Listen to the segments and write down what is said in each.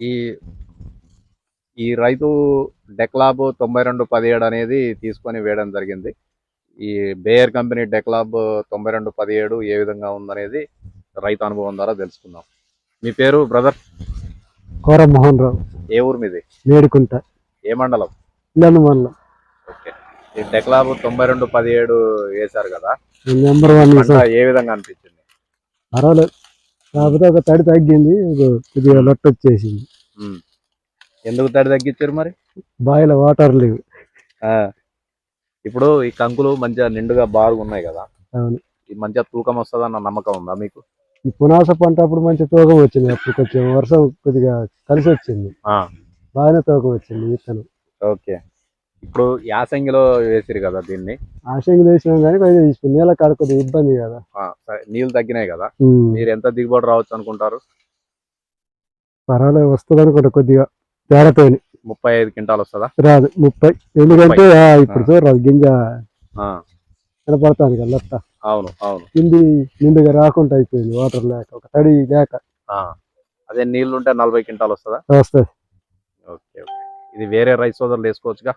ఈ ఈ రైతు డెక్లాబ్ తొంభై రెండు పదిహేడు అనేది తీసుకొని వేయడం జరిగింది. ఈ బేయర్ కంపెనీ డెక్లాబ్ తొంభై రెండు పదిహేడు ఏ విధంగా ఉందనేది రైతు అనుభవం ద్వారా తెలుసుకుందాం. మీ పేరు బ్రదర్? కోర మోహన్ రావు. ఏ ఊరు మీది? మేడుకుంట. ఏ మండలం? మండలం. ఓకే. ఈ డెక్లాబ్ తొంభై రెండు పదిహేడు వేశారు కదా? నెంబర్ వన్ ఏ విధంగా అనిపించింది? పర్వాలేదు. కాకపోతే ఒక తడి తగ్గింది కొద్దిగా లొట్ట వచ్చేసింది. ఎందుకు తడి తగ్గించారు మరి? బావిలో వాటర్ లేవు. ఇప్పుడు ఈ కంకులు మంచిగా నిండుగా బాగా ఉన్నాయి కదా. అవును. మంచిగా తూకం వస్తుందన్న నమ్మకం ఉందా మీకు? ఈ పునాస పంట అప్పుడు మంచి తూకం వచ్చింది. అప్పుడు కొంచెం వర్షం కొద్దిగా కలిసి వచ్చింది. బాగానే తూకం వచ్చింది విత్తనం. ఓకే. ఇప్పుడు యాసంగిలో వేసిరు కదా దీన్ని? ఆశంగా వేసినాం కానీ కొద్దిగా ఇప్పుడు నీళ్ళ కాడ కొద్దిగా ఇబ్బంది కదా. సరే, నీళ్ళు తగ్గినాయి కదా. మీరు ఎంత దిగుబడి రావచ్చు అనుకుంటారు? పర్వాలేదు వస్తుంది అనుకుంటా కొద్దిగా. తేరతోని. ముప్పై ఐదు క్వింటాల్ వస్తుందా? రాదు ముప్పై. ఎందుకంటే ఇప్పుడు చూడరాదు గింజ ఆ, కనపడుతుంది కదా లొట్ట అవును అవును. కింది నిండుగా రాకుండా అయిపోయింది వాటర్ లేక ఒక తడి లేక. అదే నీళ్ళు ఉంటే నలభై క్వింటాల్ వస్తుందా? వస్తుంది. Okay okay. ఇది వేరే రైస్ సోదరులు వేసుకోవచ్చుగా?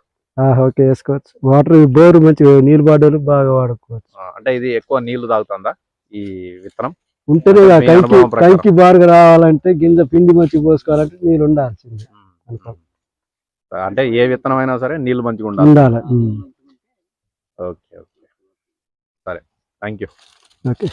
ఓకే వేసుకోవచ్చు. వాటర్ బోరు మంచి నీళ్ళు బాడలు బాగా వాడుకోవచ్చు. అంటే ఇది ఎక్కువ నీళ్ళు తాగుతుందా ఈ విత్తనం? ఉంటేనే కైకి బారుగా రావాలంటే గింజ పిండి మంచి పోసుకోవాలంటే నీళ్ళు ఉండాల్సిందే. అంటే ఏ విత్తనం అయినా సరే నీళ్ళు మంచిగా ఉండాలి. Okay okay. సరే థ్యాంక్ యూ ఓకే.